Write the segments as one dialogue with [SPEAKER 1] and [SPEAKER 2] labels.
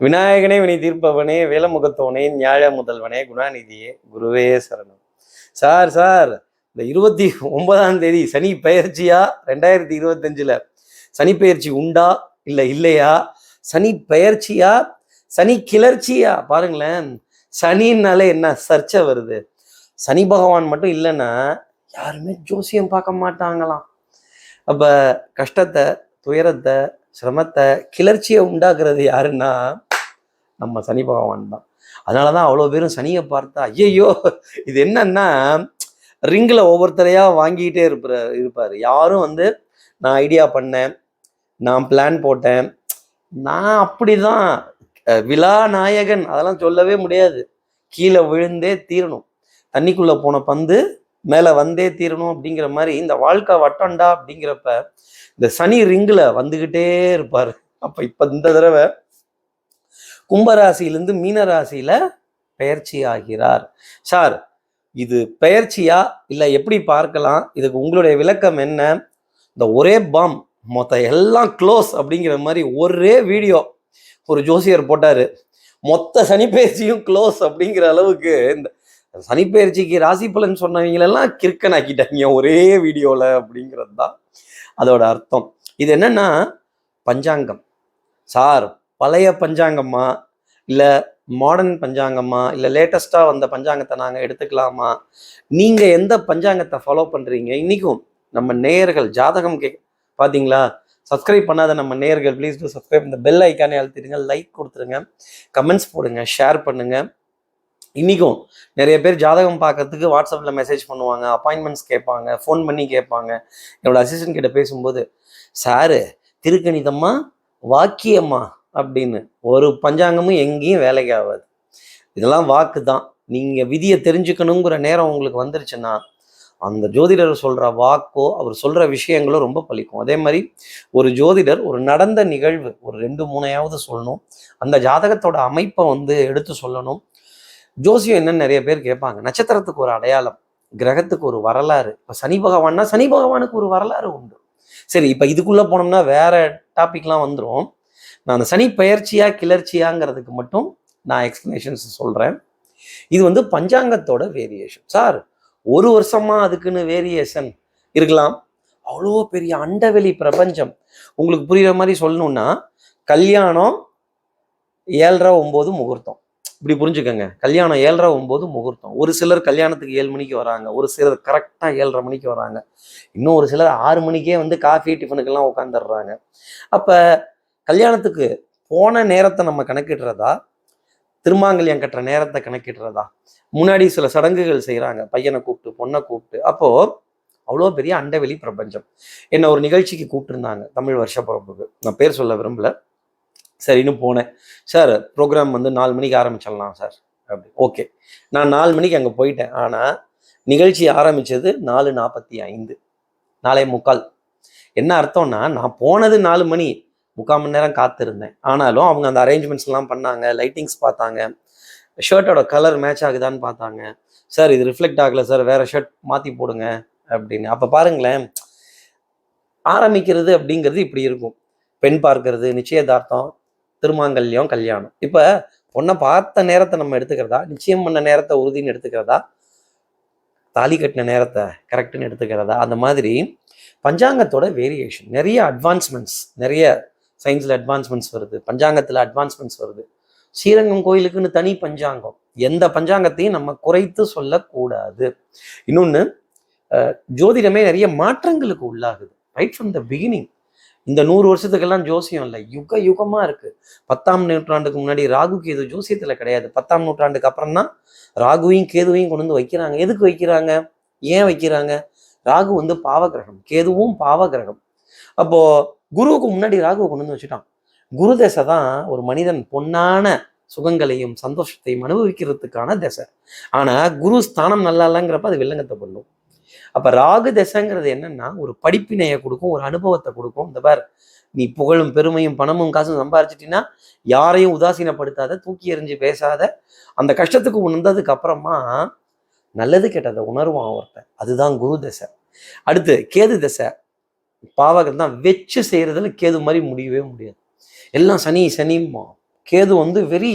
[SPEAKER 1] விநாயகனே வினை தீர்ப்பவனே வேலமுகத்தவனே ஞாழ முதல்வனே குணாநிதியே குருவே சரணம். சார் சார் இந்த இருபத்தி ஒன்பதாம் தேதி சனி பயிற்சியா ரெண்டாயிரத்தி இருபத்தஞ்சுல. சனி பயிற்சி உண்டா? இல்ல இல்லையா? சனி பெயர்ச்சியா? சனி கிளர்ச்சியா? பாருங்களேன். சனின்னாலே என்ன? சர்ச்சை வருது. சனி பகவான் மட்டும் இல்லைன்னா யாருமே ஜோசியம் பார்க்க மாட்டாங்களாம். அப்ப கஷ்டத்தை துயரத்தை சிரமத்தை கிளர்ச்சியை உண்டாக்குறது யாருன்னா நம்ம சனி பகவான் தான். அதனால தான் அவ்வளோ பேரும் சனியை பார்த்தா ஐயையோ இது என்னன்னா ரிங்கில் ஒவ்வொருத்தரையாக வாங்கிக்கிட்டே இருப்பார் இருப்பார். யாரும் வந்து நான் ஐடியா பண்ணேன் நான் பிளான் போட்டேன் நான் அப்படிதான் தான் விழா நாயகன் அதெல்லாம் சொல்லவே முடியாது. கீழே விழுந்தே தீரணும். தண்ணிக்குள்ளே போன பந்து மேலே வந்தே தீரணும் அப்படிங்கிற மாதிரி இந்த வாழ்க்கை வட்டண்டா அப்படிங்கிறப்ப இந்த சனி ரிங்கில் வந்துக்கிட்டே இருப்பார். அப்போ இப்போ இந்த தடவை கும்பராசியிலேருந்து மீன ராசியில பெயர்ச்சி ஆகிறார். சார் இது பெயர்ச்சியா இல்லை எப்படி பார்க்கலாம்? இதுக்கு உங்களுடைய விளக்கம் என்ன? இந்த ஒரே பாம் மொத்த எல்லாம் க்ளோஸ் அப்படிங்கிற மாதிரி ஒரே வீடியோ ஒரு ஜோசியர் போட்டார். மொத்த சனி பயிற்சியும் க்ளோஸ் அப்படிங்கிற அளவுக்கு இந்த சனிப்பெயர்ச்சிக்கு ராசி பலன் சொன்னவங்களெல்லாம் கிறுக்கன் ஆக்கிட்டாங்க ஒரே வீடியோவில் அப்படிங்கிறது தான் அதோட அர்த்தம். இது என்னன்னா பஞ்சாங்கம். சார் பழைய பஞ்சாங்கம்மா? இல்லை மாடர்ன் பஞ்சாங்கம்மா? இல்லை லேட்டஸ்ட்டாக வந்த பஞ்சாங்கத்தை நாங்கள் எடுத்துக்கலாமா? நீங்கள் எந்த பஞ்சாங்கத்தை ஃபாலோ பண்ணுறீங்க இன்றைக்கும் நம்ம நேயர்கள் ஜாதகம் கே பார்த்தீங்களா சப்ஸ்கிரைப் பண்ணாத நம்ம நேயர்கள் ப்ளீஸ் டூ சப்ஸ்கிரைப் இந்த பெல் ஐக்கானே அழுத்திடுங்க லைக் கொடுத்துருங்க கமெண்ட்ஸ் போடுங்க ஷேர் பண்ணுங்கள் இன்றைக்கும் நிறைய பேர் ஜாதகம் பார்க்கறதுக்கு வாட்ஸ்அப்பில் மெசேஜ் பண்ணுவாங்க அப்பாயின்மெண்ட்ஸ் கேட்பாங்க ஃபோன் பண்ணி கேட்பாங்க. என்னோட அசிஸ்டன்ட் கிட்ட பேசும்போது சாரு திருக்கணிதம்மா வாக்கியம்மா அப்படின்னு. ஒரு பஞ்சாங்கமும் எங்கேயும் வேலைக்கு ஆகாது. இதெல்லாம் வாக்கு தான். நீங்கள் விதியை தெரிஞ்சுக்கணுங்கிற நேரம் உங்களுக்கு வந்துருச்சுன்னா அந்த ஜோதிடர் சொல்கிற வாக்கோ அவர் சொல்கிற விஷயங்களோ ரொம்ப பழிக்கும். அதே மாதிரி ஒரு ஜோதிடர் ஒரு நடந்த நிகழ்வு ஒரு ரெண்டு மூணையாவது சொல்லணும். அந்த ஜாதகத்தோட அமைப்பை வந்து எடுத்து சொல்லணும். ஜோசியம் என்னன்னு நிறைய பேர் கேட்பாங்க. நட்சத்திரத்துக்கு ஒரு அடையாளம் கிரகத்துக்கு ஒரு வரலாறு. இப்போ சனி பகவான்னா சனி பகவானுக்கு ஒரு வரலாறு உண்டு. சரி இப்போ இதுக்குள்ளே போனோம்னா வேற டாபிக்லாம் வந்துடும் நான் அந்த சனி பெயர்ச்சியா கிளர்ச்சியாங்கிறதுக்கு மட்டும் நான் எக்ஸ்பிளனேஷன்ஸ் சொல்கிறேன் இது வந்து பஞ்சாங்கத்தோட வேரியேஷன் சார் ஒரு வருஷமா அதுக்குன்னு வேரியேஷன் இருக்கலாம். அவ்வளோ பெரிய அண்டவெளி பிரபஞ்சம். உங்களுக்கு புரிகிற மாதிரி சொல்லணும்னா கல்யாணம் ஏழரை ஒம்பது முகூர்த்தம். இப்படி புரிஞ்சுக்கோங்க. கல்யாணம் ஏழரை ஒம்பது முகூர்த்தம். ஒரு சிலர் கல்யாணத்துக்கு ஏழு மணிக்கு வராங்க. ஒரு சிலர் கரெக்டாக ஏழரை மணிக்கு வராங்க. இன்னும் ஒரு சிலர் ஆறு மணிக்கே வந்து காஃபி டிஃபனுக்கெல்லாம் உட்காந்துடுறாங்க அப்போ கல்யாணத்துக்கு போன நேரத்தை நம்ம கணக்கிடுறதா? திருமாங்கல்யம் கட்டுற நேரத்தை கணக்கிடுறதா? முன்னாடி சில சடங்குகள் செய்கிறாங்க பையனை கூப்பிட்டு பொண்ணை கூப்பிட்டு. அப்போ அவ்வளோ பெரிய அண்டவெளி பிரபஞ்சம். என்னை ஒரு நிகழ்ச்சிக்கு கூப்பிட்டுருந்தாங்க. தமிழ் வருஷ பிறப்புக்கு. நான் பேர் சொல்ல விரும்பலை. சரின்னு போனேன். சார் ப்ரோக்ராம் வந்து நாலு மணிக்கு ஆரம்பிச்சிடலாம் சார். அப்படி. ஓகே. நான் நாலு மணிக்கு அங்கே போயிட்டேன். ஆனால் நிகழ்ச்சி ஆரம்பித்தது நாலு நாற்பத்தி ஐந்து. நாலே முக்கால். என்ன அர்த்தம்னா நான் போனது நாலு மணி. முக்கால் மணி நேரம் காத்திருந்தேன். ஆனாலும் அவங்க அந்த அரேஞ்ச்மெண்ட்ஸ்லாம் பண்ணாங்க லைட்டிங்ஸ் பார்த்தாங்க. ஷர்ட்டோட கலர் மேட்ச் ஆகுதான்னு பார்த்தாங்க. சார் இது ரிஃப்ளெக்ட் ஆகல சார். வேறு ஷர்ட் மாற்றி போடுங்க. அப்படின்னு. அப்போ பாருங்களேன். ஆரம்பிக்கிறது அப்படிங்கிறது இப்படி இருக்கும். பெண் பார்க்கறது நிச்சயதார்த்தம். திருமாங்கல்யம் கல்யாணம். இப்போ பொண்ணை பார்த்த நேரத்தை நம்ம எடுத்துக்கிறதா? நிச்சயம் பண்ண நேரத்தை உறுதின்னு எடுத்துக்கிறதா? தாலி கட்டின நேரத்தை கரெக்டுன்னு எடுத்துக்கிறதா? அந்த மாதிரி பஞ்சாங்கத்தோட வேரியேஷன் நிறைய அட்வான்ஸ்மெண்ட்ஸ் நிறைய சயின்ஸில் அட்வான்ஸ்மெண்ட்ஸ் வருது. பஞ்சாங்கத்தில் அட்வான்ஸ்மெண்ட்ஸ் வருது. ஸ்ரீரங்கம் கோயிலுக்குன்னு தனி பஞ்சாங்கம். எந்த பஞ்சாங்கத்தையும் நம்ம குறைத்து சொல்லக்கூடாது. இன்னொன்று ஜோதிடமே நிறைய மாற்றங்களுக்கு உள்ளாகுது. ரைட் ஃப்ரம் த பிகினிங் இந்த நூறு வருஷத்துக்கெல்லாம் ஜோசியம் இல்லை. யுக யுகமா இருக்கு. பத்தாம் நூற்றாண்டுக்கு முன்னாடி ராகு கேது ஜோசியத்துல கிடையாது. பத்தாம் நூற்றாண்டுக்கு அப்புறம் தான் ராகுவையும் கேதுவையும் கொண்டு வந்து வைக்கிறாங்க. எதுக்கு வைக்கிறாங்க? ஏன் வைக்கிறாங்க? ராகு வந்து பாவகிரகம். கேதுவும் பாவகிரகம். அப்போ குருவுக்கு முன்னாடி ராகுவை கொண்டு வந்து வச்சுட்டான். குரு தசை தான் ஒரு மனிதன் பொன்னான சுகங்களையும் சந்தோஷத்தையும் அனுபவிக்கிறதுக்கான தசை. ஆனா குரு ஸ்தானம் நல்லா இல்லைங்கிறப்ப அது வில்லங்கத்தை பண்ணும் அப்ப ராகு தசைங்கிறது என்னன்னா ஒரு படிப்பினையை கொடுக்கும் ஒரு அனுபவத்தை கொடுக்கும். இந்த பார் நீ புகழும் பெருமையும் பணமும் காசும் சம்பாரிச்சிட்டின்னா யாரையும் உதாசீனப்படுத்தாத தூக்கி எறிஞ்சு பேசாத அந்த கஷ்டத்துக்கு உணர்ந்ததுக்கு அப்புறமா நல்லது கெட்டதை உணர்வான் ஒருத்தன். அதுதான் குரு தசை. அடுத்து கேது தசை. பாவகம் தான் வச்சு செய்யறதுல கேது மாதிரி முடியவே முடியாது. எல்லாம் சனி சனிமா கேது வந்து வெறி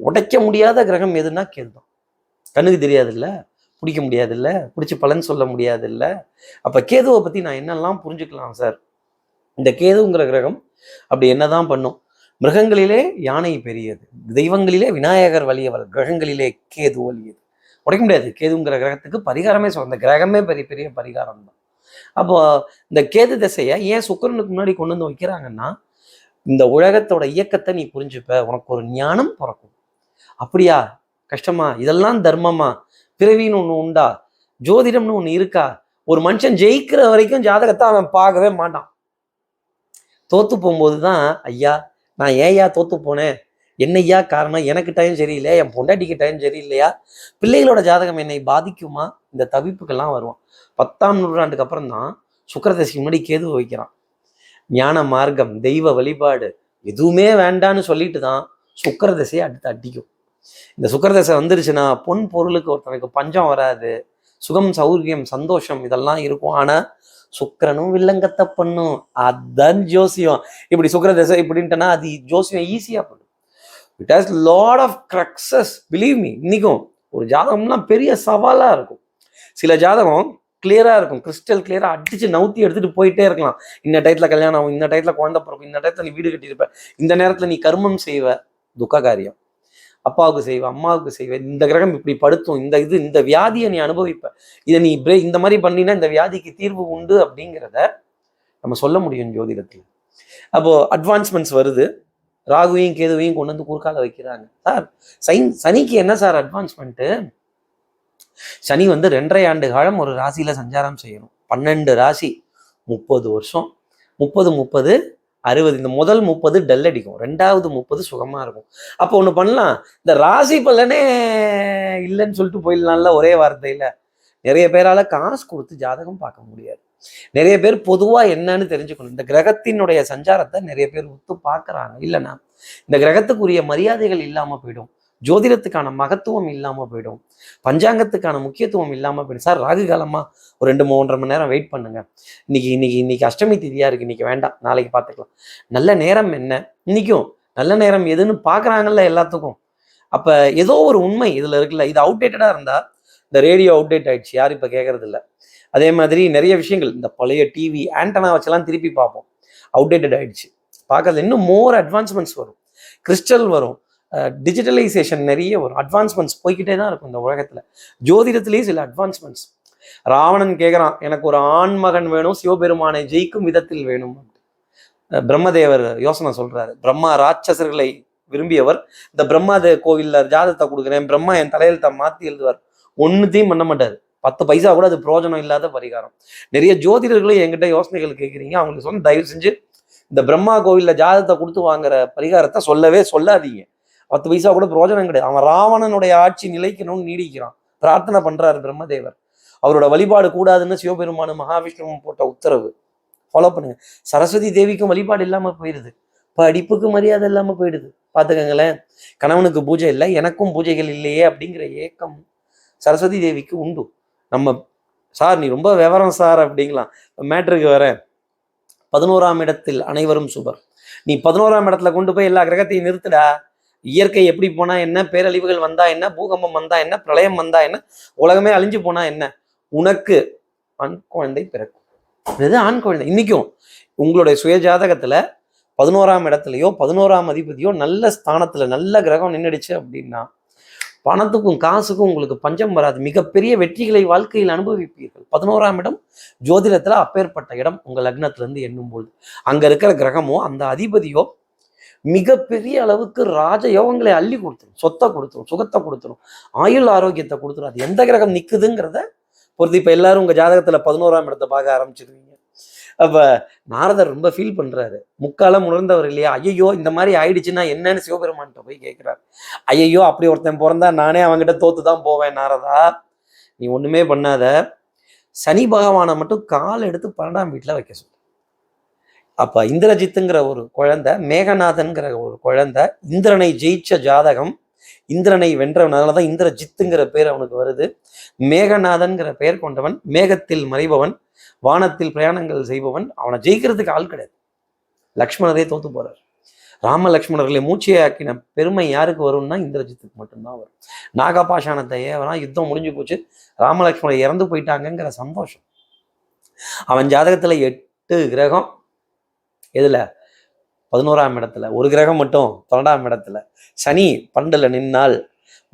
[SPEAKER 1] உடைக்க முடியாத கிரகம் எதுன்னா கேது தான் கண்ணுக்கு தெரியாதுல்ல? பிடிக்க முடியாதுல்ல? பிடிச்சி பலன் சொல்ல முடியாதுல்ல? அப்போ கேதுவை பத்தி நான் என்னெல்லாம் புரிஞ்சுக்கலாம் சார்? இந்த கேதுங்கிற கிரகம் அப்படி என்னதான் பண்ணும்? மிருகங்களிலே யானை பெரியது தெய்வங்களிலே விநாயகர் வலியவர் கிரகங்களிலே கேது வலியது. உடைக்க முடியாது. கேதுங்கிற கிரகத்துக்கு பரிகாரமே சொந்த கிரகமே பெரிய பெரிய பரிகாரம் தான். அப்போ இந்த கேது திசையை ஏன் சுக்கரனுக்கு முன்னாடி கொண்டு வந்து வைக்கிறாங்கன்னா இந்த உலகத்தோட இயக்கத்தை நீ புரிஞ்சுப்ப உனக்கு ஒரு ஞானம் பிறக்கும். அப்படியா? கஷ்டமா? இதெல்லாம் தர்மமா? பிறவின்னு ஒன்று உண்டா? ஜோதிடம்னு ஒன்று இருக்கா? ஒரு மனுஷன் ஜெயிக்கிற வரைக்கும் ஜாதகத்தை அவன் பார்க்கவே மாட்டான். தோத்து போகும்போது தான் ஐயா நான் ஏயா தோத்து போனேன்? என்னையா காரணம்? எனக்கு டைம் சரியில்லையா? என் பொண்டாட்டிக்கு டைம் சரியில்லையா? பிள்ளைகளோட ஜாதகம் என்னை பாதிக்குமா? இந்த தவிப்புக்கெல்லாம் வருவான். பத்தாம் நூற்றாண்டுக்கு அப்புறம் தான் சுக்கரதசிக்கு முன்னாடி கேது வைக்கிறான் ஞான மார்க்கம் தெய்வ வழிபாடு எதுவுமே வேண்டான்னு சொல்லிட்டு தான் சுக்கரதசையை அடுத்து அடிக்கும். இந்த சுக்கரதசை வந்துருச்சுன்னா பொன் பொருளுக்கு ஒருத்தனுக்கு பஞ்சம் வராது. சுகம் சௌரியம் சந்தோஷம் இதெல்லாம் இருக்கும். ஆனா சுக்கரனும் வில்லங்கத்தை பண்ணும். அதான் ஜோசியம். இப்படி சுக்கரதசை இப்படின்ட்டுனா அது ஜோசியம் ஈஸியா பண்ணும். It has lot of cruxes believe me இன்னைக்கும் ஒரு ஜாதகம்லாம் பெரிய சவாலா இருக்கும். சில ஜாதகம் கிளியரா இருக்கும். கிறிஸ்டல் கிளியரா அடிச்சு நவுத்தி எடுத்துட்டு போயிட்டே இருக்கலாம். இந்த டயத்துல கல்யாணம் ஆகும் இந்த டயத்துல குழந்தை பிறக்கும் இந்த டயத்துல நீ வீடு கட்டியிருப்ப இந்த நேரத்துல நீ கர்மம் செய்வ. துக்க காரியம் அப்பாவுக்கு செய்வேன் அம்மாவுக்கு செய்வேன் இந்த கிரகம் இப்படி படுத்தும் இந்த இது இந்த வியாதியை நீ அனுபவிப்ப. இதை நீ பிரே இந்த மாதிரி பண்ணினா இந்த வியாதிக்கு தீர்வு உண்டு அப்படிங்கிறத நம்ம சொல்ல முடியும் ஜோதிடத்தில். அப்போ அட்வான்ஸ்மெண்ட்ஸ் வருது. ராகுவையும் கேதுவையும் கொண்டு வந்து குறுக்கால வைக்கிறாங்க. சார் சைன் சனிக்கு என்ன சார் அட்வான்ஸ்மெண்ட்டு சனி வந்து ரெண்டரை ஆண்டு காலம் ஒரு ராசியில் சஞ்சாரம் செய்யணும். பன்னெண்டு ராசி முப்பது வருஷம். முப்பது முப்பது அறுபது இந்த முதல் முப்பது டல் அடிக்கும். ரெண்டாவது முப்பது சுகமா இருக்கும். அப்போ ஒன்று பண்ணலாம். இந்த ராசி பலனே இல்லைன்னு சொல்லிட்டு போயிடலாம்ல ஒரே வார்த்தையில். நிறைய பேரால காசு கொடுத்து ஜாதகம் பார்க்க முடியாது. நிறைய பேர் பொதுவாக என்னன்னு தெரிஞ்சுக்கணும். இந்த கிரகத்தினுடைய சஞ்சாரத்தை நிறைய பேர் ஒத்து பார்க்குறாங்க. இல்லைன்னா இந்த கிரகத்துக்குரிய மரியாதைகள் இல்லாம போயிடும். ஜோதிடத்துக்கான மகத்துவம் இல்லாமல் போயிடும். பஞ்சாங்கத்துக்கான முக்கியத்துவம் இல்லாமல் போயிடும். சார் ராகு காலமா? ஒரு ரெண்டு மூன்றரை மணி நேரம் வெயிட் பண்ணுங்க. இன்னைக்கு இன்னைக்கு இன்னைக்கு அஷ்டமி திதியா இருக்கு. இன்னைக்கு வேண்டாம். நாளைக்கு பார்த்துக்கலாம் நல்ல நேரம் என்ன? இன்னைக்கும் நல்ல நேரம் எதுன்னு பார்க்குறாங்கல்ல எல்லாத்துக்கும். அப்ப ஏதோ ஒரு உண்மை இதுல இருக்குல்ல. இது அவுடேட்டடாக இருந்தா இந்த ரேடியோ அவுடேட் ஆயிடுச்சு. யாரும் இப்போ கேட்கறது இல்லை அதே மாதிரி நிறைய விஷயங்கள். இந்த பழைய டிவி ஆண்டனா வச்செல்லாம் திருப்பி பார்ப்போம். அவுடேட்டட் ஆயிடுச்சு. பார்க்கறது இன்னும் மோர் அட்வான்ஸ்மெண்ட்ஸ் வரும். கிறிஸ்டல் வரும். டிஜிட்டலைசேஷன் நிறைய வரும். அட்வான்ஸ்மெண்ட்ஸ் போய்கிட்டே தான் இருக்கும் இந்த உலகத்தில். ஜோதிடத்திலேயே சில அட்வான்ஸ்மெண்ட்ஸ் ராவணன் கேட்குறான் எனக்கு ஒரு ஆண் மகன் வேணும் சிவபெருமானை ஜெயிக்கும் விதத்தில் வேணும். பிரம்மதேவர் யோசனை சொல்கிறார் பிரம்மா ராட்சசர்களை விரும்பியவர். இந்த பிரம்மாதே கோவில்ல ஜாதகத்தை கொடுக்குறேன். பிரம்மா என் தலையெழுத்தை மாற்றி எழுதுவார். ஒன்றுத்தையும் பண்ண மாட்டார். பத்து பைசா கூட அது பிரயோஜனம் இல்லாத பரிகாரம். நிறைய ஜோதிடர்களும் என்கிட்ட யோசனைகள் கேட்குறீங்க அவங்களுக்கு சொன்ன தயவு செஞ்சு இந்த பிரம்மா கோவிலில் ஜாதகத்தை கொடுத்து வாங்குற பரிகாரத்தை சொல்லவே சொல்லாதீங்க. பத்து பைசா கூட பிரயோஜனம் கிடையாது. அவன் ராவணனுடைய ஆட்சி நிலைக்கணும்னு நீடிக்கிறான். பிரார்த்தனை பண்றாரு பிரம்மதேவர். அவரோட வழிபாடு கூடாதுன்னு சிவபெருமானும் மகாவிஷ்ணுவும் போட்ட உத்தரவு. ஃபாலோ பண்ணுங்க. சரஸ்வதி தேவிக்கும் வழிபாடு இல்லாம போயிடுது படிப்புக்கு மரியாதை இல்லாம போயிடுது. பாத்துக்கங்களேன் கணவனுக்கு பூஜை இல்லை. எனக்கும் பூஜைகள் இல்லையே அப்படிங்கிற ஏக்கம் சரஸ்வதி தேவிக்கு உண்டு. நம்ம சார் நீ ரொம்ப விவரம் சார் அப்படிங்களாம் மேட்ருக்கு வரேன் பதினோராம் இடத்தில் அனைவரும் சுபர். நீ பதினோராம் இடத்துல கொண்டு போய் எல்லா கிரகத்தையும் நிறுத்துடா. இயற்கை எப்படி போனா என்ன பேரழிவுகள் வந்தா என்ன பூகம்பம் வந்தா என்ன பிரளயம் வந்தா என்ன உலகமே அழிஞ்சு போனா என்ன? உனக்கு ஆண் குழந்தை பிறக்கும். இது ஆண் குழந்தை. இன்னைக்கும் உங்களுடைய சுயஜாதகத்துல பதினோராம் இடத்துலயோ பதினோராம் அதிபதியோ நல்ல ஸ்தானத்துல நல்ல கிரகம் நின்றுடுச்சு அப்படின்னா பணத்துக்கும் காசுக்கும் உங்களுக்கு பஞ்சம் வராது. மிகப்பெரிய வெற்றிகளை வாழ்க்கையில் அனுபவிப்பீர்கள். பதினோராம் இடம் ஜோதிடத்தில் அப்பேற்பட்ட இடம் உங்கள் லக்னத்திலேருந்து எண்ணும்போது அங்கே இருக்கிற கிரகமோ அந்த அதிபதியோ மிகப்பெரிய அளவுக்கு ராஜ யோகங்களை அள்ளி கொடுத்துரும். சொத்தை கொடுத்துரும் சுகத்தை கொடுத்துரும். ஆயுள் ஆரோக்கியத்தை கொடுத்துரும். அது எந்த கிரகம் நிக்குதுங்கிறத பொறுத்து இப்ப எல்லாரும் உங்க ஜாதகத்துல பதினோராம் இடத்தை பார்க்க ஆரம்பிச்சிருவீங்க. அப்ப நாரதர் ரொம்ப ஃபீல் பண்றாரு. முக்காலம் உணர்ந்தவர் இல்லையா? ஐயோ இந்த மாதிரி ஆயிடுச்சுன்னா என்னன்னு சிவபெருமான்கிட்ட போய் கேட்குறாரு ஐயோ அப்படி ஒருத்தன் பிறந்தா நானே அவன்கிட்ட தோத்து தான் போவேன் நாரதா. நீ ஒண்ணுமே பண்ணாத. சனி பகவானை மட்டும் கால் எடுத்து பன்னெண்டாம் வீட்டில் வைக்க சொல்லு அப்போ இந்திரஜித்துங்கிற ஒரு குழந்தை மேகநாதன்கிற ஒரு குழந்தை இந்திரனை ஜெயிச்ச ஜாதகம் இந்திரனை வென்றவனால தான் இந்திரஜித்துங்கிற பேர் அவனுக்கு வருது. மேகநாதன்கிற பெயர் கொண்டவன் மேகத்தில் மறைபவன் வானத்தில் பிரயாணங்கள் செய்பவன் அவனை ஜெயிக்கிறதுக்கு ஆள் கிடையாது. லக்ஷ்மணரே தோத்து போறார். ராம லக்ஷ்மணர்களை மூச்சையாக்கின பெருமை யாருக்கு வரும்னா இந்திரஜித்துக்கு மட்டும்தான் வரும். நாகபாஷாணத்தை ஏவனா யுத்தம் முடிஞ்சு போச்சு ராமலக்ஷ்மணர் இறந்து போயிட்டாங்கங்கிற சந்தோஷம். அவன் ஜாதகத்துல எட்டு கிரகம் எதில்? பதினோராம் இடத்துல. ஒரு கிரகம் மட்டும் பன்னெண்டாம் இடத்துல. சனி பண்டில் நின்னால்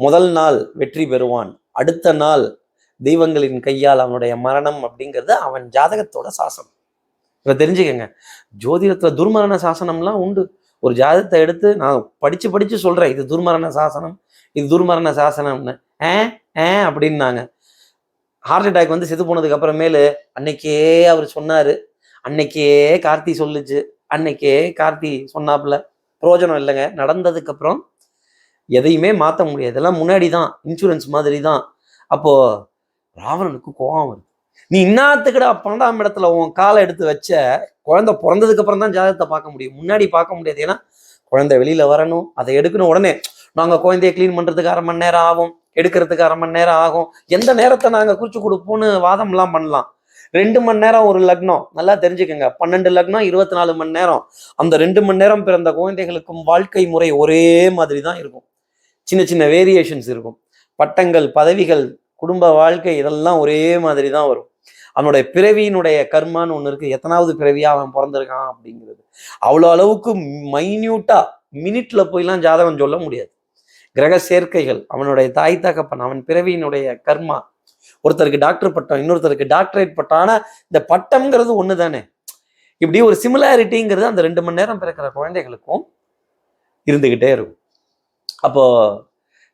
[SPEAKER 1] முதல் நாள் வெற்றி பெறுவான். அடுத்த நாள் தெய்வங்களின் கையால் அவனுடைய மரணம் அப்படிங்கிறது அவன் ஜாதகத்தோட சாசனம். இதை தெரிஞ்சுக்கங்க. ஜோதிடத்தில் துர்மரண சாசனம்லாம் உண்டு. ஒரு ஜாதகத்தை எடுத்து நான் படித்து படித்து சொல்கிறேன் இது துர்மரண சாசனம் இது துர்மரண சாசனம்னு. ஏ ஏ அப்படின்னாங்க. ஹார்ட் அட்டாக் வந்து செத்து போனதுக்கு அப்புறமேலு அன்னைக்கே அவர் சொன்னார் அன்னைக்கே கார்த்தி சொல்லுச்சு. அன்னைக்கே கார்த்தி சொன்னாப்புல பிரயோஜனம் இல்லைங்க. நடந்ததுக்கு அப்புறம் எதையுமே மாற்ற முடியாது. இதெல்லாம் முன்னாடி தான் இன்சூரன்ஸ் மாதிரி தான் அப்போ ராவணனுக்கு கோவம் வருது. நீ இன்னாத்துக்கிட பன்னெண்டாம் இடத்துல உன் காலை எடுத்து வச்ச குழந்தை பிறந்ததுக்கு அப்புறம் தான் ஜாதகத்தை பார்க்க முடியும். முன்னாடி பார்க்க முடியாது. ஏன்னா குழந்தை வெளியில வரணும். அதை எடுக்கணும் உடனே. நாங்கள் குழந்தைய க்ளீன் பண்றதுக்கு அரை மணி நேரம் ஆகும். எடுக்கிறதுக்கு அரை மணி நேரம் ஆகும். எந்த நேரத்தை நாங்கள் குறிச்சு கொடுப்போம்னு வாதம்லாம் பண்ணலாம். ரெண்டு மணி நேரம் ஒரு லக்னம். நல்லா தெரிஞ்சுக்கோங்க. பன்னெண்டு லக்னம் இருபத்தி நாலு மணி நேரம். அந்த ரெண்டு மணி நேரம் பிறந்த குழந்தைகளுக்கும் வாழ்க்கை முறை ஒரே மாதிரி தான் இருக்கும். சின்ன சின்ன வேரியேஷன்ஸ் இருக்கும். பட்டங்கள் பதவிகள் குடும்ப வாழ்க்கை இதெல்லாம் ஒரே மாதிரி தான் வரும். அவனுடைய பிறவியினுடைய கர்மான்னு ஒன்று இருக்கு. எத்தனாவது பிறவியா அவன் பிறந்திருக்கான் அப்படிங்கிறது. அவ்வளோ அளவுக்கு மைன்யூட்டா மினிட்ல போய்லாம் ஜாதகம் சொல்ல முடியாது. கிரக சேர்க்கைகள் அவனுடைய தாய் தகப்பன் அவன் பிறவியினுடைய கர்மா ஒருத்தருக்கு டாக்டர் பட்டம் இன்னொருத்தருக்கு டாக்டரேட் பட்டம். ஆனால் இந்த பட்டம்ங்கிறது ஒன்று தானே இப்படி ஒரு சிமிலாரிட்டிங்கிறது அந்த ரெண்டு மணி நேரம் பிறக்கிற குழந்தைகளுக்கும் இருந்துகிட்டே இருக்கும். அப்போ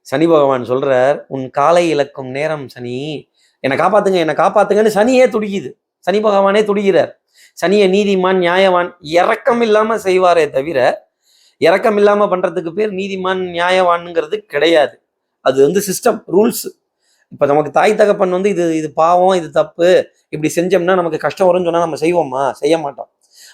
[SPEAKER 1] சனி பகவான் சொல்றார் உன் காலை இழக்கும் நேரம் சனி. என்னை காப்பாத்துங்க என்னை காப்பாத்துங்கன்னு சனியே துடிக்குது. சனி பகவானே துடிக்கிறார். சனியை நீதிமான் நியாயவான் இறக்கம் இல்லாம செய்வாரே தவிர இறக்கம் இல்லாம பண்றதுக்கு பேர் நீதிமான் நியாயவான்ங்கிறது கிடையாது. அது வந்து சிஸ்டம் ரூல்ஸ் இப்ப நமக்கு தாய் தகப்பன் வந்து இது இது பாவம் இது தப்பு இப்படி செஞ்சோம்னா நமக்கு கஷ்டம் வரும்னு சொன்னா நம்ம செய்வோமா? செய்ய மாட்டோம்.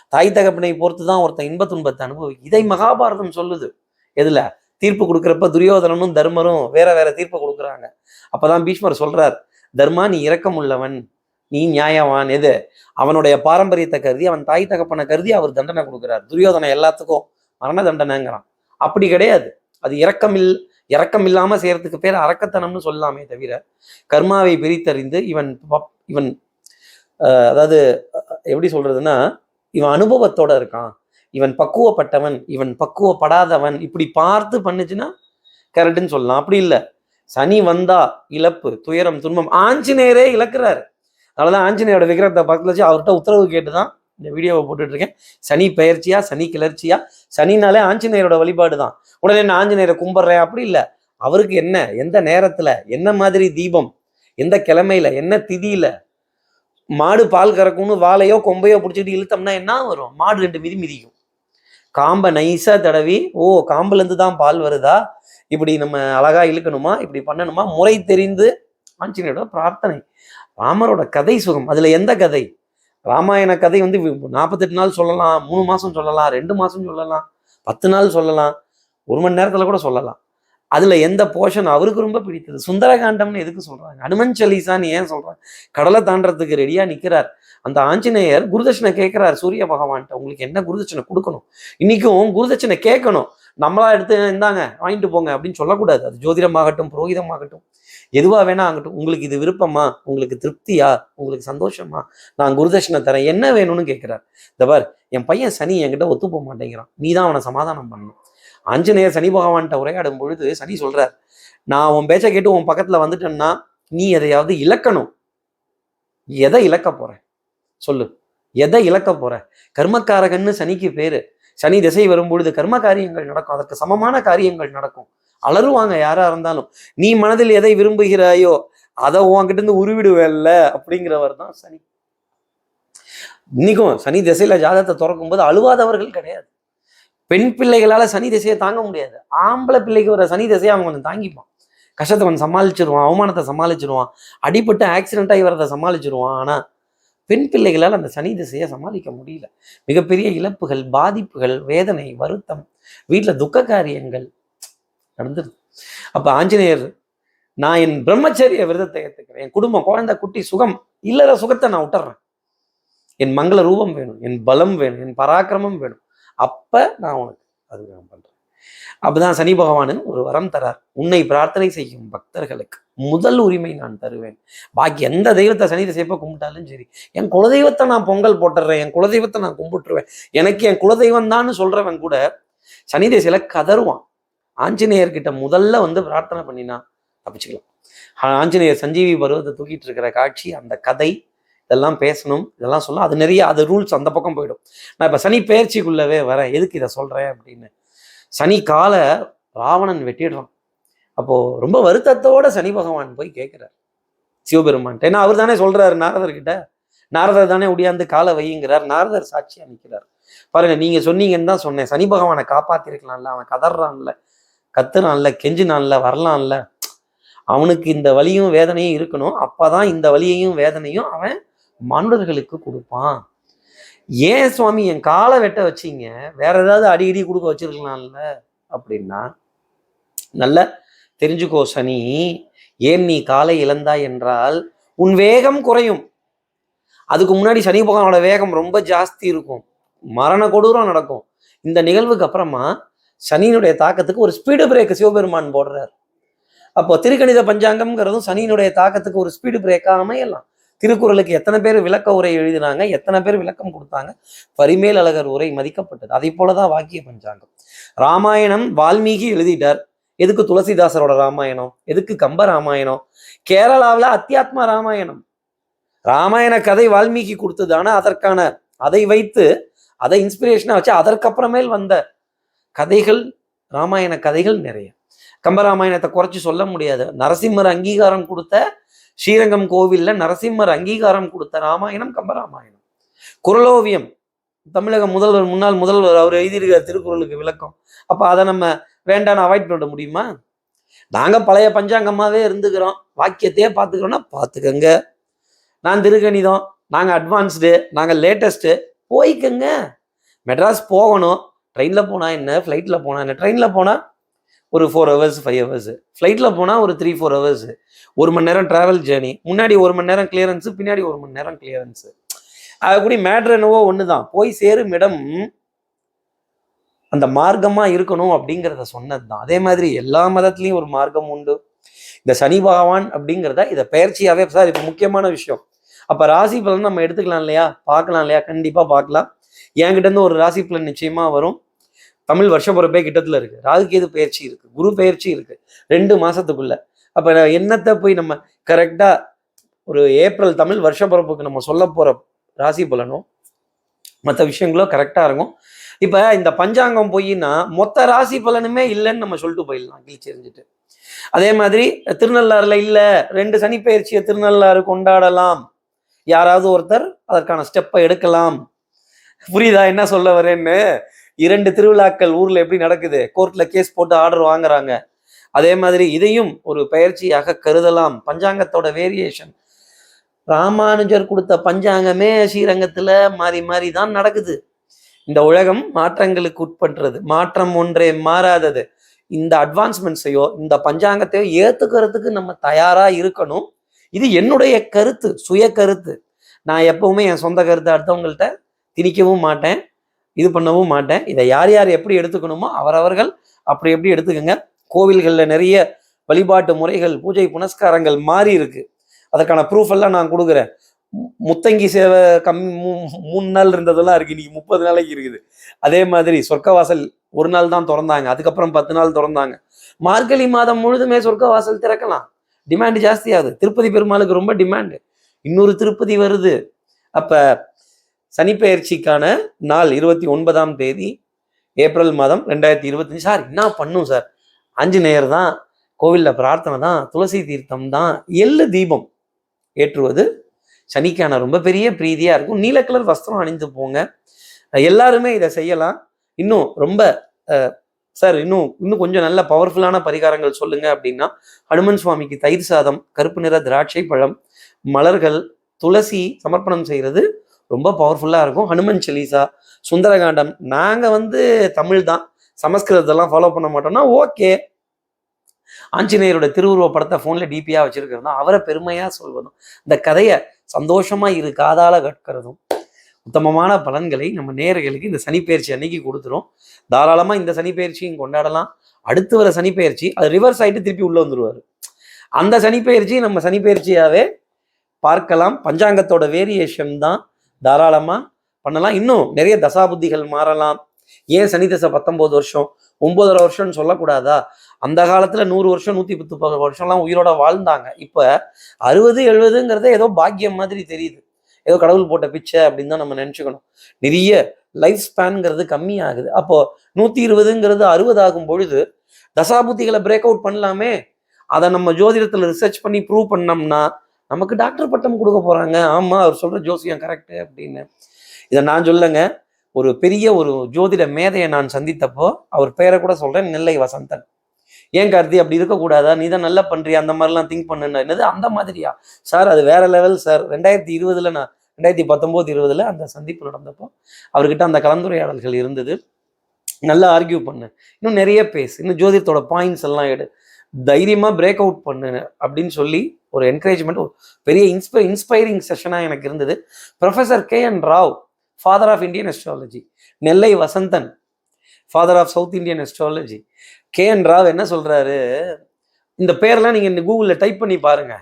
[SPEAKER 1] தாய் தகப்பனை பொறுத்து தான் ஒருத்தன் இன்ப துன்பத்தை அனுபவி இதை மகாபாரதம் சொல்லுது. எதுல? தீர்ப்பு கொடுக்குறப்ப துரியோதனனும் தர்மரும் வேற வேற தீர்ப்பு கொடுக்குறாங்க. அப்பதான் பீஷ்மர் சொல்றார் தர்மா நீ இரக்கம் உள்ளவன் நீ நியாயவான். எது? அவனுடைய பாரம்பரியத்தை கருதி அவன் தாய் தகப்பனை கருதி அவர் தண்டனை கொடுக்குறார். துரியோதனை எல்லாத்துக்கும் மரண தண்டனைங்கிறான். அப்படி கிடையாது. அது இரக்கமில் இறக்கம் இல்லாமல் செய்யறதுக்கு பேர் அரக்கத்தனம்னு சொல்லலாமே தவிர கர்மாவை பிரித்தறிந்து இவன் பப்- இவன் அதாவது எப்படி சொல்றதுன்னா இவன் அனுபவத்தோட இருக்கான். இவன் பக்குவப்பட்டவன் இவன் பக்குவப்படாதவன் இப்படி பார்த்து பண்ணுச்சுன்னா கரெக்டுன்னு சொல்லலாம். அப்படி இல்லை. சனி வந்தா இழப்பு துயரம் துன்பம் ஆஞ்சநேயரே இழக்கிறாரு. அதனாலதான் ஆஞ்சநேயரோட விக்கிரத்தை பக்கத்துல வச்சு அவர்கிட்ட உத்தரவு கேட்டுதான் இந்த வீடியோவை போட்டுட்ருக்கேன். சனி பெயர்ச்சியா சனி கிளர்ச்சியா? சனினாலே ஆஞ்சநேயரோட வழிபாடு தான் உடனே நான் ஆஞ்சநேயரை கும்பிட்றேன்? அப்படி இல்லை. அவருக்கு என்ன எந்த நேரத்தில் என்ன மாதிரி தீபம் எந்த கிழமையில என்ன திதியில மாடு பால் கறக்கும்னு வாழையோ கொம்பையோ பிடிச்சிட்டு இழுத்தோம்னா என்ன வரும்? மாடு ரெண்டு மிதி மிதிக்கும். காம்பை நைஸாக தடவி ஓ காம்புலேருந்து தான் பால் வருதா? இப்படி நம்ம அழகாக இழுக்கணுமா? இப்படி பண்ணணுமா? முறை தெரிந்து ஆஞ்சநேயரோட பிரார்த்தனை. ராமரோட கதை சுகம். அதில் எந்த கதை? ராமாயண கதை வந்து நாற்பத்தெட்டு நாள் சொல்லலாம் மூணு மாதம் சொல்லலாம் ரெண்டு மாதம் சொல்லலாம் பத்து நாள் சொல்லலாம் ஒரு மணி நேரத்தில் கூட சொல்லலாம். அதுல எந்த போர்ஷன் அவருக்கு ரொம்ப பிடித்தது? சுந்தரகாண்டம்னு எதுக்கு சொல்றாங்க? அனுமன் சலீசான்னு ஏன் சொல்கிறாங்க கடலை தாண்டறதுக்கு ரெடியாக நிற்கிறார் அந்த ஆஞ்சநேயர் குருதட்சணை கேட்குறார் சூரிய பகவான்கிட்ட உங்களுக்கு என்ன குருதட்சணை கொடுக்கணும்? இன்னைக்கும் குருதட்சணை கேட்கணும். நம்மளா எடுத்து இந்தாங்க வாங்கிட்டு போங்க அப்படின்னு சொல்லக்கூடாது. அது ஜோதிடமாகட்டும் புரோகிதமாகட்டும். எதுவாக வேணா ஆகட்டும். உங்களுக்கு இது விருப்பமா? உங்களுக்கு திருப்தியா? உங்களுக்கு சந்தோஷமா? நான் குருதட்சணை தரேன். என்ன வேணும்னு கேட்குறாரு. இந்த பார் என் பையன் சனி என்கிட்ட ஒத்து போக மாட்டேங்கிறான். நீ தான் அவனை சமாதானம் பண்ணணும். ஆஞ்சநேயர் சனி பகவான்கிட்ட உரையாடும் பொழுது சனி சொல்றார் நான் உன் பேச்சை கேட்டு உன் பக்கத்தில் வந்துட்டேன்னா நீ எதையாவது இழக்கணும். எதை இழக்க போற? சொல்லு. எதை இழக்க போற? கர்மக்காரகன்னு சனிக்கு பேரு. சனி திசை வரும்பொழுது கர்ம காரியங்கள் நடக்கும். அதற்கு சமமான காரியங்கள் நடக்கும். அலறுவாங்க யாரா இருந்தாலும். நீ மனதில் எதை விரும்புகிறாயோ அதை உன்கிட்ட இருந்து உருவிடுவேல்ல அப்படிங்கிறவர் தான் சனி. இன்னைக்கும் சனி திசையில ஜாதகத்தை திறக்கும் போது அழுவாதவர்கள் கிடையாது. பெண் பிள்ளைகளால சனி திசையை தாங்க முடியாது. ஆம்பளை பிள்ளைக்கு வர சனி திசையை அவன் கொஞ்சம் தாங்கிப்பான். கஷ்டத்தை அவன் சமாளிச்சிருவான் அவமானத்தை சமாளிச்சிருவான். அடிபட்டு ஆக்சிடென்ட் ஆகி வரதை சமாளிச்சிருவான். ஆனா பெண் பிள்ளைகளால் அந்த சனி திசையை சமாளிக்க முடியல. மிகப்பெரிய இழப்புகள் பாதிப்புகள் வேதனை வருத்தம் வீட்டில் துக்க காரியங்கள் நடந்துருது. அப்போ ஆஞ்சநேயர் நான் என் பிரம்மச்சரிய விரதத்தை ஏற்றுக்கிறேன் என் குடும்பம் குழந்தை குட்டி சுகம் இல்லற சுகத்தை நான் விட்டுறேன். என் மங்கள ரூபம் வேணும் என் பலம் வேணும் என் பராக்கிரமம் வேணும். அப்போ நான் உனக்கு அது நான் பண்ணுறேன் அப்போதான் சனி பகவானு ஒரு வரம் தரார். உன்னை பிரார்த்தனை செய்யும் பக்தர்களுக்கு. முதல் உரிமை நான் தருவேன். பாக்கி எந்த தெய்வத்தை சனி திசைப்ப கும்பிட்டாலும் சரி என் குலதெய்வத்தை நான் பொங்கல் போட்டுடுறேன் என் குலதெய்வத்தை நான் கும்பிட்டுருவேன். எனக்கு என் குலதெய்வம் தான் சொல்றவன் கூட சனி திசையில கதருவான் ஆஞ்சநேயர்கிட்ட முதல்ல வந்து பிரார்த்தனை பண்ணினா தப்பிச்சுக்கலாம். ஆஞ்சநேயர் சஞ்சீவி பருவத்தை தூக்கிட்டு இருக்கிற காட்சி அந்த கதை இதெல்லாம் பேசணும் இதெல்லாம் சொல்லலாம் அது நிறைய அது ரூல்ஸ் அந்த பக்கம் போயிடும். நான் இப்போ சனி பெயர்ச்சிக்குள்ளவே வரேன். எதுக்கு இதை சொல்கிறேன் அப்படின்னு. சனி காலை ராவணன் வெட்டிடுறான். அப்போது ரொம்ப வருத்தத்தோட சனி பகவான் போய் கேட்குறாரு சிவபெருமான் ஏன்னா அவர் தானே சொல்கிறாரு நாரதர்கிட்ட நாரதர் தானே உடையாந்து காலை வையுங்கிறார் நாரதர் சாட்சியாக நிற்கிறார் பாருங்க நீங்க சொன்னீங்கன்னு தான் சொன்னேன். சனி பகவானை காப்பாத்திருக்கலாம்ல அவன் கதறான்ல கத்துறான்ல கெஞ்சினான்ல வரலாம்ல. அவனுக்கு இந்த வலியும் வேதனையும் இருக்கணும். அப்பதான் இந்த வலியையும் வேதனையும் அவன் மானுடர்களுக்கு கொடுப்பான். ஏன் சுவாமி என் காலை வெட்ட வச்சீங்க? வேற ஏதாவது அடி கொடுக்க வச்சிருக்கலாம்ல? அப்படின்னா நல்ல தெரிஞ்சுக்கோ சனி. ஏன் நீ காலை இழந்தாய் என்றால் உன் வேகம் குறையும். அதுக்கு முன்னாடி சனி பகவானோட வேகம் ரொம்ப ஜாஸ்தி இருக்கும். மரண கொடூரம் நடக்கும். இந்த நிகழ்வுக்கு அப்புறமா சனியினுடைய தாக்கத்துக்கு ஒரு ஸ்பீடு பிரேக் சிவபெருமான் போடுறார். அப்போ திருக்கணித பஞ்சாங்கம்ங்கிறதும் சனியினுடைய தாக்கத்துக்கு ஒரு ஸ்பீடு பிரேக்காக அமையலாம். திருக்குறளுக்கு எத்தனை பேர் விளக்க உரை எழுதினாங்க எத்தனை பேர் விளக்கம் கொடுத்தாங்க பரிமேல் அழகர் உரை மதிக்கப்பட்டது. அதை போலதான் வாக்கிய பஞ்சாங்கம். ராமாயணம் வால்மீகி எழுதிட்டார். எதுக்கு துளசிதாசரோட ராமாயணம்? எதுக்கு கம்ப ராமாயணம்? கேரளாவில் அத்தியாத்மா ராமாயணம். ராமாயண கதை வால்மீகி கொடுத்தது. ஆனால் அதற்கான அதை வைத்து அதை இன்ஸ்பிரேஷனா வச்சு அதற்கப்புறமேல் வந்த கதைகள் ராமாயண கதைகள் நிறைய. கம்பராமாயணத்தை குறைச்சி சொல்ல முடியாது. நரசிம்மர் அங்கீகாரம் கொடுத்த ஸ்ரீரங்கம் கோவில்ல நரசிம்மர் அங்கீகாரம் கொடுத்த ராமாயணம் கம்பராமாயணம் குரலோவியம். தமிழக முதல்வர் முன்னாள் முதல்வர் அவர் எழுதியிருக்கிற திருக்குறளுக்கு விளக்கம். அப்போ அதை நம்ம வேண்டாம்னு அவாய்ட் பண்ண முடியுமா? நாங்கள் பழைய பஞ்சாங்கமாகவே இருந்துக்கிறோம். வாக்கியத்தையே பார்த்துக்கிறோன்னா பார்த்துக்கங்க. நான் திருக்கணிதம் நாங்கள் அட்வான்ஸ்டு நாங்கள் லேட்டஸ்ட்டு போய்க்கங்க. மெட்ராஸ் போகணும். ட்ரெயினில் போனால் என்ன? ஃப்ளைட்டில் போனால் என்ன? ட்ரெயினில் போனால் ஒரு ஃபோர் ஹவர்ஸ் ஃபைவ் ஹவர்ஸு ஃப்ளைட்டில் போனால் ஒரு த்ரீ ஃபோர் ஹவர்ஸு ஒரு மணி நேரம் ட்ராவல் ஜேர்னி முன்னாடி ஒரு மணி நேரம் கிளியரன்ஸு பின்னாடி ஒரு மணி நேரம் கிளியரன்ஸு அது கூட மேட்ரு என்னவோ ஒன்று தான் போய் சேரும் இடம் அந்த மார்க்கமா இருக்கணும் அப்படிங்கிறத சொன்னது தான் அதே மாதிரி எல்லா மதத்துலேயும் ஒரு மார்க்கம் உண்டு. இந்த சனி பகவான் அப்படிங்கிறத இதை பயிற்சியாவே சார் இப்போ முக்கியமான விஷயம். அப்போ ராசி பலன் நம்ம எடுத்துக்கலாம் இல்லையா? பார்க்கலாம் இல்லையா? கண்டிப்பாக பார்க்கலாம். என்கிட்ட இருந்து ஒரு ராசி பலன் நிச்சயமா வரும். தமிழ் வருஷ பிறப்பே கிட்டத்துல இருக்கு. ராகுகேது பயிற்சி இருக்கு. குரு பயிற்சி இருக்கு. ரெண்டு மாசத்துக்குள்ள. அப்ப என்னத்தை போய் நம்ம கரெக்டா ஒரு ஏப்ரல் தமிழ் வருஷ பிறப்புக்கு நம்ம சொல்ல போற ராசி பலனும் மற்ற விஷயங்களும் கரெக்டா இருக்கும். இப்ப இந்த பஞ்சாங்கம் போயின்னா மொத்த ராசி பலனுமே இல்லைன்னு நம்ம சொல்லிட்டு போயிடலாம் கிழிச்சறிஞ்சிட்டு அதே மாதிரி திருநள்ளாறுல இல்ல ரெண்டு சனிப்பெயர்ச்சியை திருநள்ளாறு கொண்டாடலாம். யாராவது ஒருத்தர் அதற்கான ஸ்டெப்பை எடுக்கலாம். புரியுதா? என்ன சொல்ல வரேன்னு. இரண்டு திருவிழாக்கள் ஊர்ல எப்படி நடக்குது? கோர்ட்ல கேஸ் போட்டு ஆர்டர் வாங்குறாங்க. அதே மாதிரி இதையும் ஒரு பயிற்சியாக கருதலாம். பஞ்சாங்கத்தோட வேரியேஷன் ராமானுஜர் கொடுத்த பஞ்சாங்கமே ஸ்ரீரங்கத்துல மாறி மாறி தான் நடக்குது. இந்த உலகம் மாற்றங்களுக்கு உட்படுறது மாற்றம் ஒன்றே மாறாதது. இந்த அட்வான்ஸ்மெண்ட்ஸையோ இந்த பஞ்சாங்கத்தையோ ஏத்துக்கிறதுக்கு நம்ம தயாரா இருக்கணும். இது என்னுடைய கருத்து சுய கருத்து. நான் எப்பவுமே என் சொந்த கருத்தை அடுத்தவங்கள்ட்ட திணிக்கவும் மாட்டேன் இது பண்ணவும் மாட்டேன். இதை யார் யார் எப்படி எடுத்துக்கணுமோ அவரவர்கள் அப்படி எப்படி எடுத்துக்கோங்க. கோவில்களில் நிறைய வழிபாட்டு முறைகள் பூஜை புனஸ்காரங்கள் மாறி இருக்கு. அதற்கான ப்ரூஃப் எல்லாம் நான் கொடுக்குறேன். முத்தங்கி சேவை கம்மி மூ- மூணு நாள் இருந்ததெல்லாம் இருக்கு. இன்னைக்கு முப்பது நாளைக்கு இருக்குது. அதே மாதிரி சொர்க்கவாசல் ஒரு நாள் தான் திறந்தாங்க. அதுக்கப்புறம் பத்து நாள் திறந்தாங்க. மார்கழி மாதம் முழுதுமே சொர்க்கவாசல் திறக்கலாம். டிமாண்ட் ஜாஸ்தியாகுது. திருப்பதி பெருமாளுக்கு ரொம்ப டிமாண்டு இன்னொரு திருப்பதி வருது. அப்போ சனிப்பெயர்ச்சிக்கான நாள் இருபத்தி ஒன்பதாம் தேதி ஏப்ரல் மாதம் ரெண்டாயிரத்தி இருபத்தஞ்சு. சார் என்ன பண்ணும் சார்? ஆஞ்சநேயர் தான் கோவிலில் பிரார்த்தனை தான் துளசி தீர்த்தம் தான் எள்ளு தீபம் ஏற்றுவது சனிக்கான ரொம்ப பெரிய பிரீதியாக இருக்கும். நீல கலர் வஸ்திரம் அணிந்து போங்க. எல்லாருமே இதை செய்யலாம். இன்னும் ரொம்ப சார் இன்னும் இன்னும் கொஞ்சம் நல்ல பவர்ஃபுல்லான பரிகாரங்கள் சொல்லுங்க அப்படின்னா ஹனுமன் சுவாமிக்கு தயிர் சாதம் கருப்பு நிற திராட்சை பழம் மலர்கள் துளசி சமர்ப்பணம் செய்கிறது ரொம்ப பவர்ஃபுல்லாக இருக்கும். ஹனுமன் சலீசா சுந்தரகாண்டம் நாங்கள் வந்து தமிழ் தான். சமஸ்கிருதத்தெல்லாம் ஃபாலோ பண்ண மாட்டோம்னா ஓகே ஆஞ்சநேயரோட திருவுருவ படத்தை ஃபோனில் டிபியாக வச்சுருக்கிறதுனா அவரை பெருமையாக சொல்வதும் இந்த கதையை சந்தோஷமா இரு காதால கற்கிறதும் உத்தமமான பலன்களை நம்ம நேர்களுக்கு இந்த சனிப்பெயர்ச்சி அன்னைக்கு கொடுத்துரும். தாராளமாக இந்த சனிப்பெயர்ச்சியும் கொண்டாடலாம். அடுத்து வர சனிப்பெயர்ச்சி அது ரிவர்ஸ் ஆயிட்டு திருப்பி உள்ள வந்துருவாரு. அந்த சனிப்பெயர்ச்சி நம்ம சனிப்பெயர்ச்சியாகவே பார்க்கலாம். பஞ்சாங்கத்தோட வேரியேஷன் தான் தாராளமாக பண்ணலாம். இன்னும் நிறைய தசாபுத்திகள் மாறலாம். ஏன் சனி தசை பத்தொன்பது வருஷம் ஒன்பதரை வருஷம்னு சொல்லக்கூடாதா? அந்த காலத்துல நூறு வருஷம் நூத்தி பத்து ப- வருஷம்லாம் உயிரோட வாழ்ந்தாங்க. இப்ப அறுபது எழுபதுங்கிறத ஏதோ பாக்கியம் மாதிரி தெரியுது. ஏதோ கடவுள் போட்ட பிச்சை அப்படின்னு தான் நம்ம நினச்சிக்கணும். நிறைய லைஃப் ஸ்பேன்ங்கிறது கம்மியாகுது. அப்போ நூத்தி இருபதுங்கிறது அறுபது ஆகும் பொழுது தசாபுத்திகளை பிரேக் அவுட் பண்ணலாமே. அதை நம்ம ஜோதிடத்துல ரிசர்ச் பண்ணி ப்ரூவ் பண்ணோம்னா நமக்கு டாக்டர் பட்டம் கொடுக்க போறாங்க. ஆமா அவர் சொல்ற ஜோசியம் கரெக்ட் அப்படின்னு. இதை நான் சொல்லுங்க. ஒரு பெரிய ஒரு ஜோதிட மேதையை நான் சந்தித்தப்போ அவர் பெயரை கூட சொல்றேன் நெல்லை வசந்தன். ஏன் கார்த்தி அப்படி இருக்கக்கூடாதா? நீ தான் நல்லா பண்றியா? அந்த மாதிரிலாம் திங்க் பண்ணுன்னா என்னது? அந்த மாதிரியா? சார் அது வேற லெவல் சார் ரெண்டாயிரத்தி இருபதுல நான் ரெண்டாயிரத்தி பத்தொம்போது இருபதுல அந்த சந்திப்பு நடந்தப்போ அவர்கிட்ட அந்த கலந்துரையாடல்கள் இருந்தது. நல்லா ஆர்கியூ பண்ணு. இன்னும் நிறைய பேசு. இன்னும் ஜோதிடத்தோட பாயிண்ட்ஸ் எல்லாம் எடு. தைரியமாக பிரேக் அவுட் பண்ணு அப்படின்னு சொல்லி ஒரு என்கரேஜ்மெண்ட் ஒரு பெரிய இன்ஸ்பை இன்ஸ்பைரிங் செஷனாக எனக்கு இருந்தது. Professor K N Rao father of Indian astrology Nellai Vasanthan father of South Indian astrology K N Rao என்ன சொல்றாரு? இந்த பேரெல்லாம் நீங்க இந்த கூகுளில் டைப் பண்ணி பாருங்க.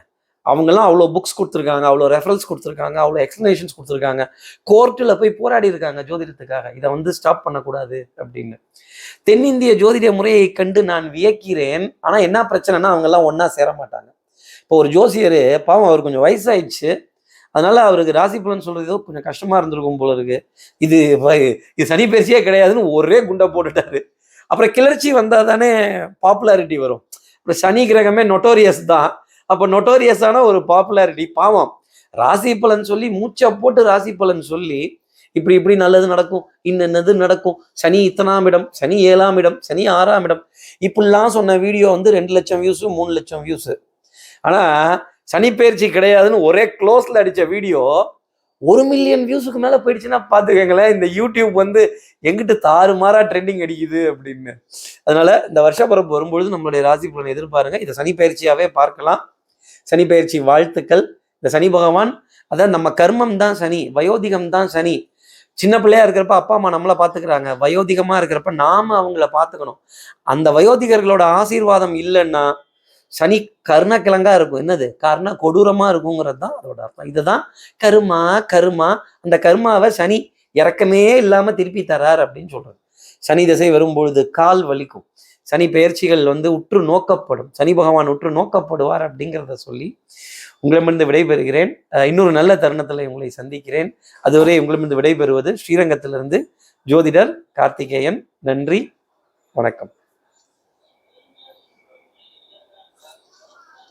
[SPEAKER 1] அவங்கெல்லாம் அவ்வளோ புக்ஸ் கொடுத்துருக்காங்க அவ்வளோ ரெஃபரன்ஸ் கொடுத்துருக்காங்க அவ்வளோ எக்ஸ்ப்ளனேஷன்ஸ் கொடுத்துருக்காங்க. கோர்ட்டில் போய் போராடி இருக்காங்க ஜோதிடத்துக்காக. இதை வந்து ஸ்டாப் பண்ணக்கூடாது அப்படின்னு. தென்னிந்திய ஜோதிட முறையை கண்டு நான் வியக்கிறேன். ஆனால் என்ன பிரச்சனைனா அவங்கெல்லாம் ஒன்றா சேர மாட்டாங்க இப்போ ஒரு ஜோசியர் பாவம் அவர் கொஞ்சம் வயசாயிடுச்சு. அதனால அவருக்கு ராசி பலன் சொல்றது கொஞ்சம் கஷ்டமா இருந்திருக்கும் போல இருக்கு. இது இது சனி பேசியே கிடையாதுன்னு ஒரே குண்டை போட்டுட்டாரு. அப்புறம் கிளர்ச்சி வந்தால் தானே பாப்புலாரிட்டி வரும். அப்புறம் சனி கிரகமே நொட்டோரியஸ் தான். அப்போ நொட்டோரியஸான ஒரு பாப்புலாரிட்டி பாவம். ராசி பலன் சொல்லி மூச்சை போட்டு ராசி பலன் சொல்லி இப்படி இப்படி நல்லது நடக்கும் இன்னது நடக்கும். சனி இத்தனாம் இடம் சனி ஏழாம் இடம் சனி ஆறாம் இடம். இப்படிலாம் சொன்ன வீடியோ வந்து ரெண்டு லட்சம் வியூஸு மூணு லட்சம் வியூஸு ஆனால் சனி பயிற்சி கிடையாதுன்னு ஒரே க்ளோஸில் அடித்த வீடியோ ஒரு மில்லியன் வியூஸுக்கு மேல போயிடுச்சுன்னா பாத்துக்கங்களேன் இந்த யூடியூப் வந்து எங்கிட்ட தாறுமாறா ட்ரெண்டிங் அடிக்குது அப்படின்னு. அதனால இந்த வருஷ பிறப்பு வரும்பொழுது நம்மளுடைய ராசி பலனை எதிர்பாருங்க. இதை சனி பயிற்சியாவே பார்க்கலாம். சனி பயிற்சி வாழ்த்துக்கள். இந்த சனி பகவான் அதான் நம்ம கர்மம் தான் சனி வயோதிகம் தான் சனி. சின்ன பிள்ளையா இருக்கிறப்ப அப்பா அம்மா நம்மளை பாத்துக்கிறாங்க வயோதிகமா இருக்கிறப்ப நாம அவங்கள பாத்துக்கணும் அந்த வயோதிகர்களோட ஆசீர்வாதம் இல்லைன்னா சனி கருணக்கிழங்கா இருக்கும். என்னது? கருணா கொடூரமா இருக்குங்கிறது தான் அதோட அர்த்தம். இதுதான் கருமா கருமா. அந்த கருமாவை சனி இறக்கமே இல்லாம திருப்பி தரார் அப்படின்னு சொல்றது சனி திசை வரும்பொழுது கால் வலிக்கும். சனி பெயர்ச்சிகள் வந்து உற்று நோக்கப்படும். சனி பகவான் உற்று நோக்கப்படுவார் அப்படிங்கிறத சொல்லி உங்களிடமிருந்து விடைபெறுகிறேன். இன்னொரு நல்ல தருணத்தில் உங்களை சந்திக்கிறேன். அதுவரை உங்களிடமிருந்து விடைபெறுவது ஸ்ரீரங்கத்திலிருந்து ஜோதிடர் கார்த்திகேயன். நன்றி. வணக்கம்.